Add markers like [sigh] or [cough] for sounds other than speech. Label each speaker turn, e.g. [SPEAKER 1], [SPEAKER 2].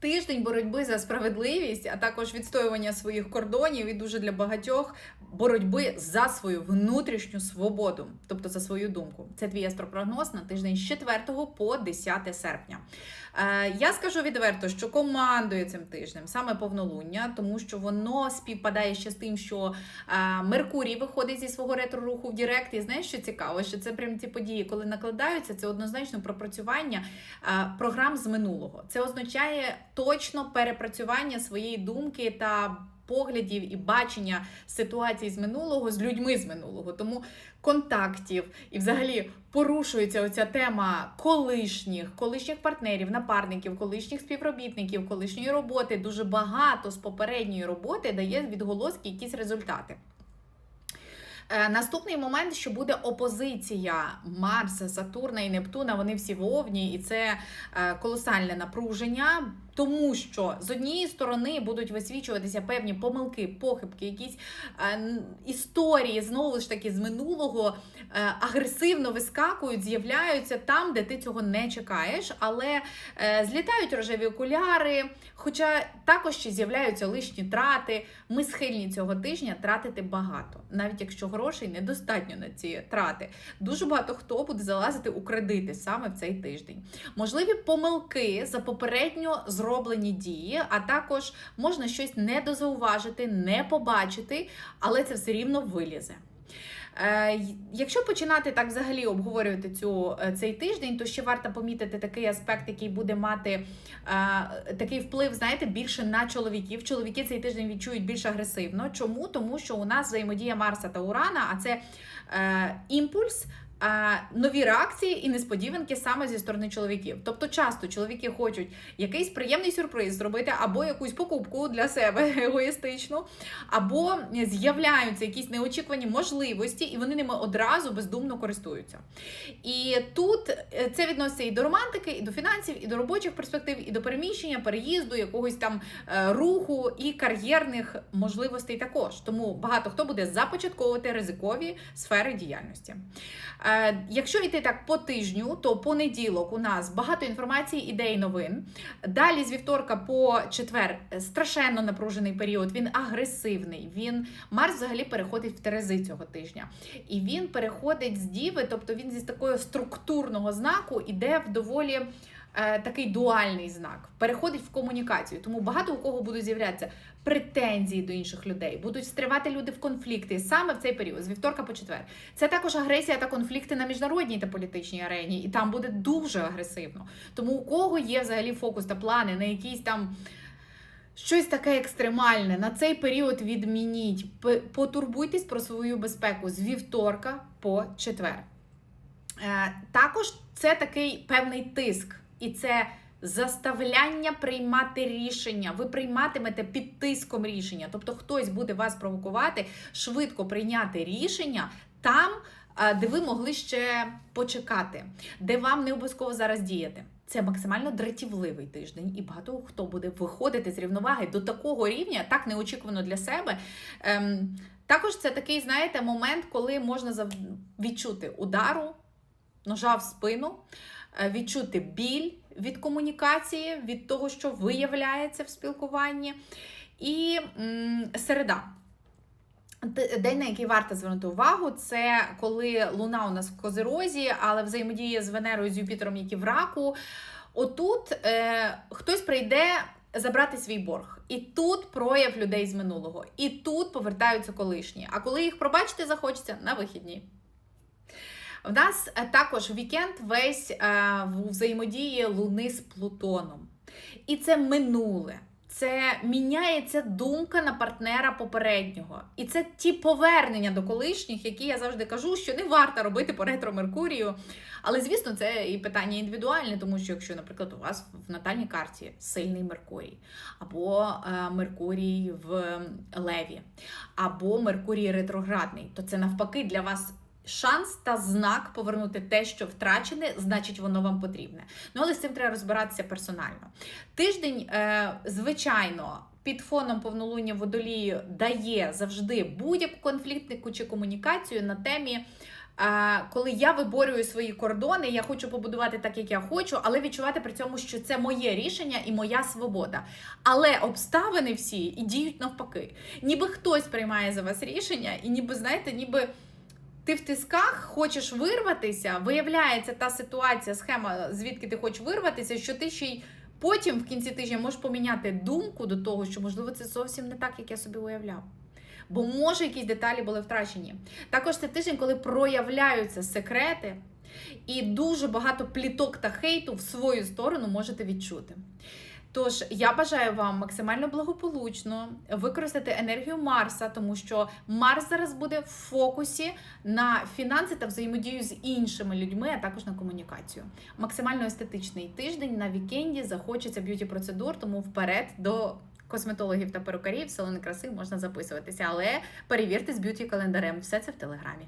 [SPEAKER 1] Тиждень боротьби за справедливість, а також відстоювання своїх кордонів і дуже для багатьох боротьби за свою внутрішню свободу, тобто за свою думку. Це твій астропрогноз на тиждень з 4 по 10 серпня. Е, я скажу відверто, що командує цим тижнем саме повнолуння, тому що воно співпадає ще з тим, що е, Меркурій виходить зі свого ретро-руху в Дірект. І знаєш, що цікаво, що це прям ті події, коли накладаються, це однозначно пропрацювання е, програм з минулого. Це означає точно перепрацювання своєї думки та поглядів і бачення ситуацій з минулого з людьми з минулого. Тому контактів і взагалі порушується оця тема колишніх, колишніх партнерів, напарників, колишніх співробітників, колишньої роботи. Дуже багато з попередньої роботи дає відголоски якісь результати. Е, Наступний момент, що буде опозиція Марса, Сатурна і Нептуна, вони всі в Овні, і це е, колосальне напруження. Тому що з однієї сторони будуть висвічуватися певні помилки, похибки, якісь е, історії знову ж таки з минулого е, агресивно вискакують, з'являються там, де ти цього не чекаєш, але е, злітають рожеві окуляри. Хоча також ще з'являються лишні трати. Ми схильні цього тижня тратити багато, навіть якщо грошей недостатньо на ці трати. Дуже багато хто буде залазити у кредити саме в цей тиждень. Можливі помилки за попередньо зроблені дії, а також можна щось не дозауважити, не побачити, але це все рівно вилізе. Е, Якщо починати так взагалі обговорювати цю, е, цей тиждень, то ще варто помітити такий аспект, який буде мати е, такий вплив, знаєте, більше на чоловіків. Чоловіки цей тиждень відчують більш агресивно. Чому? Тому що у нас взаємодія Марса та Урана, а це е, імпульс. Е, Нові реакції і несподіванки саме зі сторони чоловіків. Тобто, часто чоловіки хочуть якийсь приємний сюрприз зробити, або якусь покупку для себе [laughs] егоїстичну, або з'являються якісь неочікувані можливості, і вони ними одразу бездумно користуються. І тут е, це відноситься і до романтики, і до фінансів, і до робочих перспектив, і до переміщення, переїзду, якогось там е, руху і кар'єрних можливостей також. Тому багато хто буде започатковувати ризикові сфери діяльності. Е, Якщо йти так по тижню, то понеділок у нас багато інформації, ідей, новин. Далі з вівторка по четвер страшенно напружений період. Він агресивний. Він Марс взагалі переходить в Терези цього тижня. І він переходить з Діви, тобто він зі такого структурного знаку іде в доволі. Е, Такий дуальний знак переходить в комунікацію, тому багато у кого будуть з'являтися претензії до інших людей, будуть стривати люди в конфлікти саме в цей період, з вівторка по четвер. Це також агресія та конфлікти на міжнародній та політичній арені, і там буде дуже агресивно. Тому у кого є взагалі фокус та плани на якісь там. Щось таке екстремальне на цей період відмініть. Потурбуйтесь про свою безпеку з вівторка по четвер. Е, також це такий певний тиск, і це заставляння приймати рішення. Ви прийматимете під тиском рішення. Тобто хтось буде вас провокувати швидко прийняти рішення там, е, де ви могли ще почекати, де вам не обов'язково зараз діяти. Це максимально дратівливий тиждень, і багато хто буде виходити з рівноваги до такого рівня, так неочікувано для себе. Ем, також це такий, знаєте, момент, коли можна відчути удару, ножа в спину, е, відчути біль від комунікації, від того, що виявляється в спілкуванні. І м, середа. День, на який варто звернути увагу, це коли Луна у нас в Козирозі, але взаємодіє з Венерою, з Юпітером, які в раку. Отут е, хтось прийде забрати свій борг. І тут прояв людей з минулого. І тут повертаються колишні. А коли їх пробачити захочеться на вихідні. В нас е, також вікенд весь е, в взаємодії Луни з Плутоном. І це минуле. Це міняється думка на партнера попереднього. І це ті повернення до колишніх, які я завжди кажу, що не варто робити по ретро Меркурію. Але, звісно, це і питання індивідуальне, тому що якщо, наприклад, у вас в натальній карті сильний Меркурій, або е, Меркурій в Леві, або Меркурій ретроградний, то це навпаки для вас шанс та знак повернути те, що втрачене, значить воно вам потрібне. Ну але з цим треба розбиратися персонально. Тиждень, е, звичайно. Під фоном повнолуння водолію дає завжди будь-яку конфліктнику чи комунікацію на темі е, коли я виборюю свої кордони, я хочу побудувати так, як я хочу, але відчувати при цьому, що це моє рішення і моя свобода. Але обставини всі і діють навпаки. Ніби хтось приймає за вас рішення, і ніби, знаєте, ніби. Ти в тисках хочеш вирватися, виявляється та ситуація, схема, звідки ти хочеш вирватися, що ти ще й потім в кінці тижня можеш поміняти думку до того, що можливо це зовсім не так, як я собі уявляв. Бо може якісь деталі були втрачені. Також це тиждень, коли проявляються секрети, і дуже багато пліток та хейту в свою сторону можете відчути. Тож я бажаю вам максимально благополучно використати енергію Марса, тому що Марс зараз буде в фокусі на фінанси та взаємодію з іншими людьми, а також на комунікацію. Максимально естетичний тиждень на вікенді захочеться б'юті процедур, тому вперед до косметологів та перукарів салони краси можна записуватися, але перевірте з б'юті календарем. Все це в телеграмі.